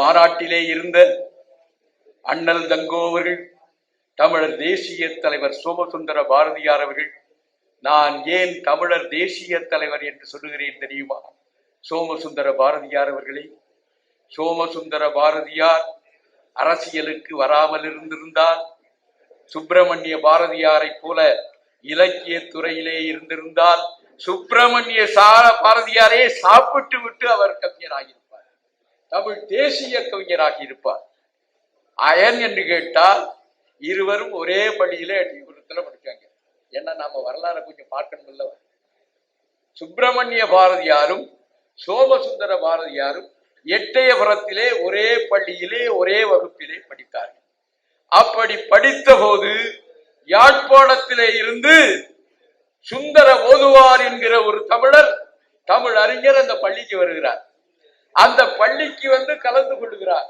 மாநாட்டிலே இருந்த அண்ணல் தங்கோ அவர்கள் தமிழர் தேசிய தலைவர் சோமசுந்தர பாரதியார் அவர்கள் நான் ஏன் தமிழர் தேசிய தலைவர் என்று சொல்லுகிறேன் தெரியுமா? சோமசுந்தர பாரதியார் அவர்களே சோமசுந்தர பாரதியார் அரசியலுக்கு வராமல் இருந்திருந்தால் சுப்பிரமணிய பாரதியாரைப் போல இலக்கிய துறையிலே இருந்திருந்தால் சுப்பிரமணிய சார பாரதியாரே சாப்பிட்டு விட்டு அவர் கவிஞராகிறார். தமிழ் தேசிய கவிஞராக இருப்பார். அயன் என்று கேட்டால் இருவரும் ஒரே பள்ளியில எட்டிபுரத்துல படிச்சாங்க. ஏன்னா நாம வரலாறை கொஞ்சம் பார்க்கணும் இல்ல சுப்பிரமணிய பாரதியாரும் சோமசுந்தர பாரதியாரும் எட்டயபுரத்திலே ஒரே பள்ளியிலே ஒரே வகுப்பிலே படித்தார்கள். அப்படி படித்த போது யாழ்ப்பாணத்திலே இருந்து சுந்தர ஓதுவார் என்கிற ஒரு தமிழர் தமிழ் அறிஞர் அந்த பள்ளிக்கு வருகிறார். அந்த பள்ளிக்கு வந்து கலந்து கொள்கிறார்.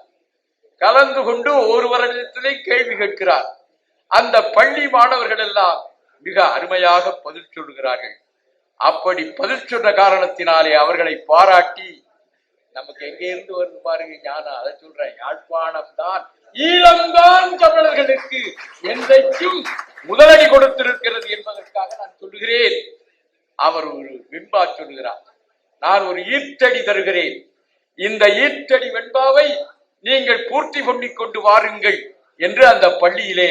கலந்து கொண்டு ஒரு வருடத்திலே கேள்வி கேட்கிறார். அந்த பள்ளி மாணவர்கள் எல்லாம் மிக அருமையாக பதில் சொல்லுகிறார்கள். அப்படி பதில் சொன்ன காரணத்தினாலே அவர்களை பாராட்டி நமக்கு எங்க இருந்து வருது பாருங்க ஞானம் அதை சொல்றேன். யாழ்ப்பாணம் தான் ஈழம்தான் தமிழர்களுக்கு என்றைக்கும் முதலடி கொடுத்திருக்கிறது என்பதற்காக நான் சொல்லுகிறேன். அவர் ஒரு வெண்பா சொல்லுகிறார். நான் ஒரு ஈர்த்தடி தருகிறேன். இந்த ஈற்றடி வெண்பாவை நீங்கள் பூர்த்தி பண்ணி கொண்டு வாருங்கள் என்று அந்த பள்ளியிலே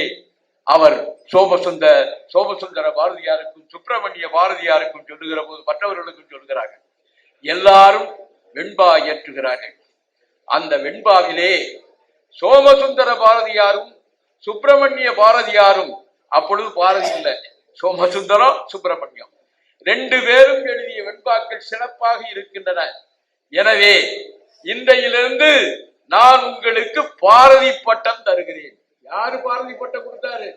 அவர் சோமசுந்த சோமசுந்தர பாரதியாருக்கும் சுப்பிரமணிய பாரதியாருக்கும் சொல்லுகிற போது மற்றவர்களுக்கும் சொல்கிறார்கள் எல்லாரும் வெண்பா ஏற்றுகிறார்கள். அந்த வெண்பாவிலே சோமசுந்தர பாரதியாரும் சுப்பிரமணிய பாரதியாரும் அப்பொழுது பாரதி இல்லை சோமசுந்தரம் சுப்பிரமணியம். ரெண்டு பேரும் எழுதிய வெண்பாக்கள் சிறப்பாக இருக்கின்றன. எனவே இன்றையிலிருந்து நான் உங்களுக்கு பாரதி பட்டம் தருகிறேன். யாரு பாரதி பட்டம் கொடுத்தாரு?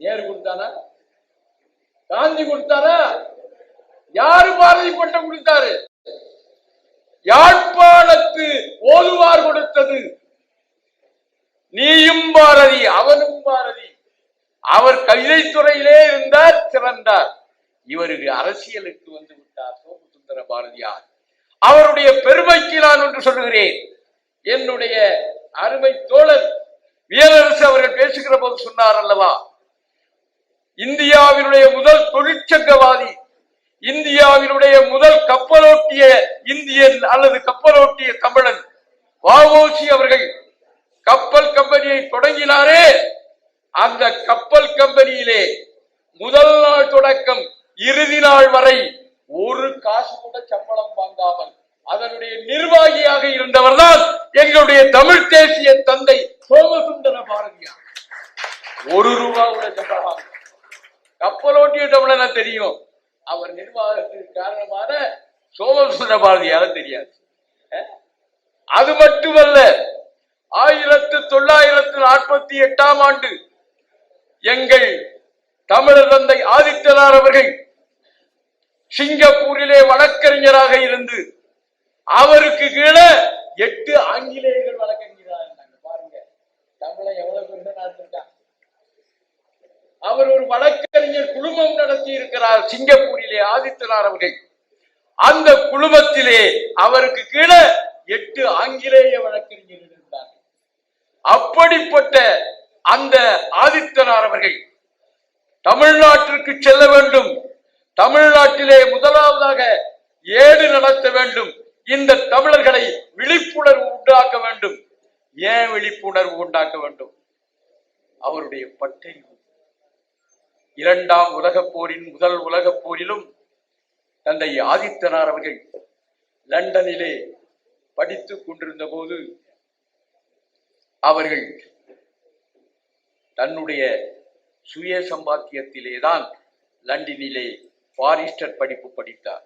நேரு கொடுத்தானா காந்தி கொடுத்தாரா? யாரு பாரதி பட்டம் கொடுத்தாரு? யாழ்ப்பாணத்து ஓதுவார் கொடுத்தது. நீயும் பாரதி அவனும் பாரதி. அவர் கவிதைத்துறையிலே இருந்தார் சிறந்தார். இவருக்கு அரசியலுக்கு வந்து விட்டார் சோமசுந்தர பாரதியார். அவருடைய பெருமைக்கு நான் ஒன்று சொல்லுகிறேன். என்னுடைய அருமை தோழர் வீரரசு அவர்கள் பேசுகிற போது சொன்னார் அல்லவா? இந்தியாவினுடைய முதல் தொழிற்சங்கவாதி இந்தியாவினுடைய முதல் கப்பலோட்டிய இந்தியன் அல்லது கப்பலோட்டிய தமிழன் வாவோசி அவர்கள் கப்பல் கம்பெனியை தொடங்கினாரே. அந்த கப்பல் கம்பெனியிலே முதல் நாள் தொடக்கம் இறுதி நாள் வரை ஒரு காசு கூட சம்பளம் வாங்காமல் அதனுடைய நிர்வாகியாக இருந்தவர் தான் எங்களுடைய தமிழ் தேசிய தந்தை சோமசுந்தர பாரதியார். ஒரு ரூபா கூட சம்பளம் கப்பலோட்டிய தமிழன தெரியும். அவர் நிர்வாகத்திற்கு காரணமான சோமசுந்தர பாரதியார தெரியாது. அது மட்டுமல்ல ஆயிரத்து தொள்ளாயிரத்து நாற்பத்தி எட்டாம் ஆண்டு எங்கள் தமிழர் தந்தை ஆதித்தனார் அவர்கள் சிங்கப்பூரிலே வழக்கறிஞராக இருந்து அவருக்கு கீழே எட்டு ஆங்கிலேயர்கள் வழக்கறிஞராக இருந்தாங்க. பாருங்க தமிழை எவ்வளவு பெருந்த அவர் ஒரு வழக்கறிஞர் குழுமம் நடத்தி இருக்கிறார் சிங்கப்பூரிலே ஆதித்தனார் அவர்கள். அந்த குழுமத்திலே அவருக்கு கீழே எட்டு ஆங்கிலேய வழக்கறிஞர்கள் இருந்தார்கள். அப்படிப்பட்ட அந்த ஆதித்தனார் அவர்கள் தமிழ்நாட்டிற்கு செல்ல வேண்டும் தமிழ்நாட்டிலே முதலாவதாக ஏடு நடத்த வேண்டும். இந்த தமிழர்களை விழிப்புணர்வு உண்டாக்க வேண்டும். ஏன் விழிப்புணர்வு உண்டாக்க வேண்டும்? அவருடைய பட்டை இரண்டாம் உலகப் போரின் முதல் உலகப் போரிலும் தந்தை ஆதித்தனார் அவர்கள் லண்டனிலே படித்துக் கொண்டிருந்த போது அவர்கள் தன்னுடைய சுய சம்பாத்தியத்திலே தான் லண்டனிலே பாரிஸ்டர் படிப்பு படித்தார்.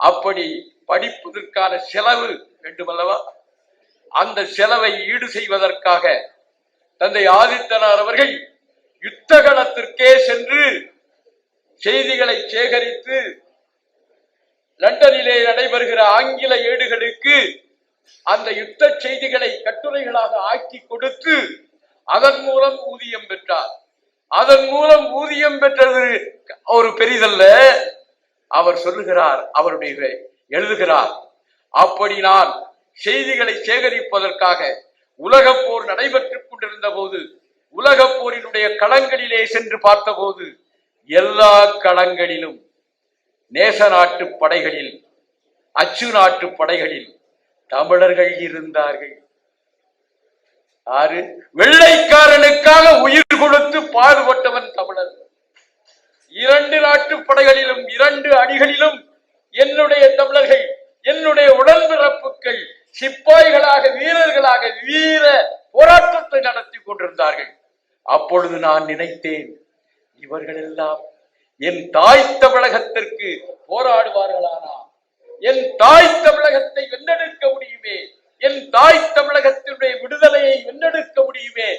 அப்படி படிப்பதற்கான செலவு வேண்டுமல்லவா? அந்த செலவை ஈடு செய்வதற்காக தந்தை ஆதித்தனார் அவர்கள் யுத்த களத்திற்கே சென்று செய்திகளை சேகரித்து லண்டனிலே நடைபெறுகிற ஆங்கில ஏடுகளுக்கு அந்த யுத்த செய்திகளை கட்டுரைகளாக ஆக்கி கொடுத்து அதன் மூலம் ஊதியம் பெற்றார். அதன் மூலம் ஊதியம் பெற்றது. ஒரு பெரிதல்ல. அவர் சொல்லுகிறார் அவருடைய எழுதுகிறார். அப்படி நான் செய்திகளை சேகரிப்பதற்காக உலக போர் நடைபெற்றுக் கொண்டிருந்த போது உலக போரினுடைய களங்களிலே சென்று பார்த்தபோது எல்லா களங்களிலும் நேச நாட்டு படைகளில் அச்சு நாட்டு படைகளில் தமிழர்கள் இருந்தார்கள். ஆறு வெள்ளைக்காரனுக்காக உயிர் கொடுத்து பாடுபட்டவன் தமிழன் இரண்டு நாட்டு படைகளிலும் இரண்டு அணிகளிலும் என்னுடைய தமிழர்கள் என்னுடைய உடன்பிறப்புகள் சிப்பாய்களாக வீரர்களாக வீர போராட்டத்தை நடத்தி கொண்டிருந்தார்கள். அப்பொழுது நான் நினைத்தேன் இவர்கள் எல்லாம் என் தாய் தமிழகத்திற்கு போராடுவார்களானா? என் தாய் தமிழகத்தை வென்றெடுக்க முடியுமே? என் தாய் தமிழகத்தினுடைய விடுதலையை வென்றெடுக்க முடியுமே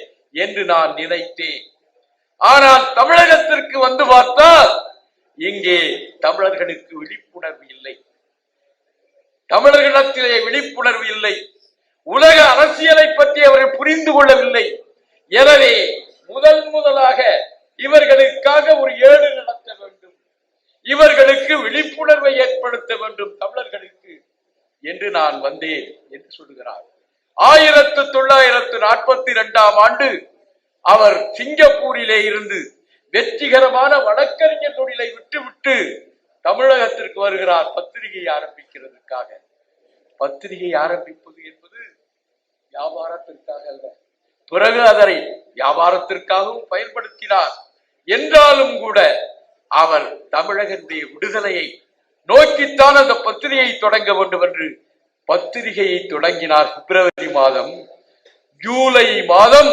என்று நான் நினைத்தேன். ஆனால் தமிழகத்திற்கு வந்து பார்த்தால் இங்கே தமிழர்களுக்கு விழிப்புணர்வு இல்லை. தமிழர்களிடத்திலே விழிப்புணர்வு இல்லை. உலக அரசியலை பற்றி அவர்கள் புரிந்து கொள்ளவில்லை. எனவே முதல் முதலாக இவர்களுக்காக ஒரு ஏடு நடத்த வேண்டும். இவர்களுக்கு விழிப்புணர்வை ஏற்படுத்த வேண்டும் தமிழர்களுக்கு. என்று நான் வந்தேன் என்று சொல்கிறார். ஆயிரத்து தொள்ளாயிரத்து நாற்பத்தி இரண்டாம் ஆண்டு அவர் சிங்கப்பூரிலே இருந்து வெற்றிகரமான வழக்கறிஞர் தொழிலை விட்டுவிட்டு தமிழகத்திற்கு வருகிறார். பத்திரிகை ஆரம்பிக்கிறதுக்காக. பத்திரிகை ஆரம்பிப்பது என்பது வியாபாரத்திற்காக அல்ல. பிறகு அதனை வியாபாரத்திற்காகவும் பயன்படுத்தினார். என்றாலும் கூட அவர் தமிழகத்தின் விடுதலையை நோக்கித்தான் அந்த பத்திரிகையை தொடங்க வேண்டும் என்று பத்திரிகையை தொடங்கினார் பிப்ரவரி மாதம். ஜூலை மாதம்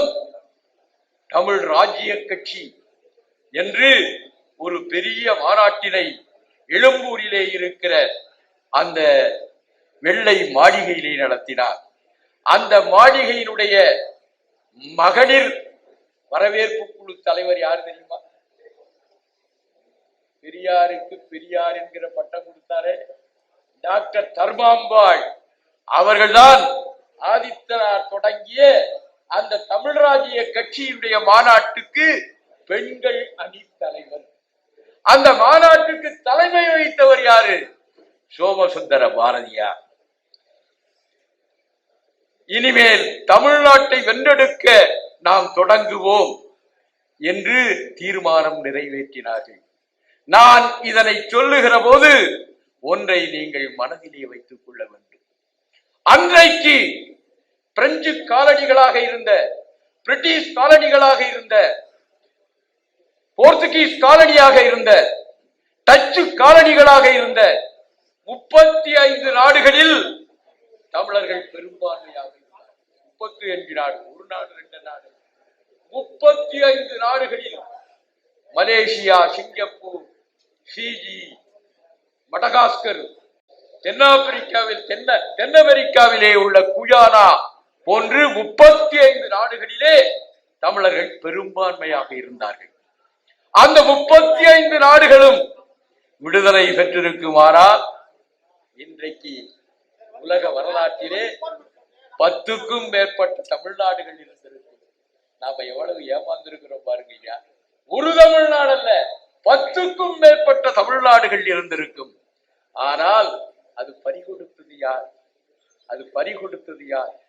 தமிழ் ராஜ்ய கட்சி என்று ஒரு பெரிய மாநாட்டினை எழும்பூரிலே இருக்கிற அந்த வெள்ளை மாளிகையிலே நடத்தினார். அந்த மாளிகையினுடைய மகளிர் வரவேற்பு குழு தலைவர் யார் தெரியுமா? பெரியாருக்கு பெரியார் என்கிற பட்டம் கொடுத்தாரே. டாக்டர் தர்மாம்பாள் அவர்கள்தான் ஆதித்தனார் தொடங்கிய அந்த தமிழ்ராஜ்ய கட்சியினுடைய மாநாட்டுக்கு பெண்கள் அணி தலைவர். அந்த மாநாட்டுக்கு தலைமை வகித்தவர் யாரு? சோமசுந்தர பாரதியார். இனிமேல் தமிழ்நாட்டை வென்றெடுக்க நாம் தொடங்குவோம் என்று தீர்மானம் நிறைவேற்றினார்கள். நான் இதனை சொல்லுகிற போது ஒன்றை நீங்கள் மனதிலே வைத்துக் கொள்ள வேண்டும். அன்றைக்கு பிரெஞ்சு காலனிகளாக இருந்த பிரிட்டிஷ் காலனிகளாக இருந்த போர்த்துகீஸ் காலனியாக இருந்த டச்சு காலனிகளாக இருந்த முப்பத்தி ஐந்து நாடுகளில் தமிழர்கள் பெரும்பான்மையாக முப்பத்தி அஞ்சு நாடு ஒரு நாடு ரெண்டு நாடு. முப்பத்தி ஐந்து நாடுகளில் மலேசியா சிங்கப்பூர் ஃபிஜி மடகாஸ்கர் தென்னாப்பிரிக்காவில் தென்ன தென் அமெரிக்காவிலே உள்ள குயானா போன்று முப்பத்தி ஐந்து நாடுகளிலே தமிழர்கள் பெரும்பான்மையாக இருந்தார்கள். அந்த முப்பத்தி ஐந்து நாடுகளும் விடுதலை பெற்றிருக்குமானால் இன்றைக்கு உலக வரலாற்றிலே பத்துக்கும் மேற்பட்ட தமிழ்நாடுகள் இருந்திருக்கும் நாம எவ்வளவு ஏமாந்திருக்கிறோம் பாருங்க ஐயா. ஒரு தமிழ்நாடு அல்ல பத்துக்கும் மேற்பட்ட தமிழ்நாடுகள் இருந்திருக்கும். ஆனால் அது பறிகொடுத்தது யார்? அது பறிகொடுத்தது யார்?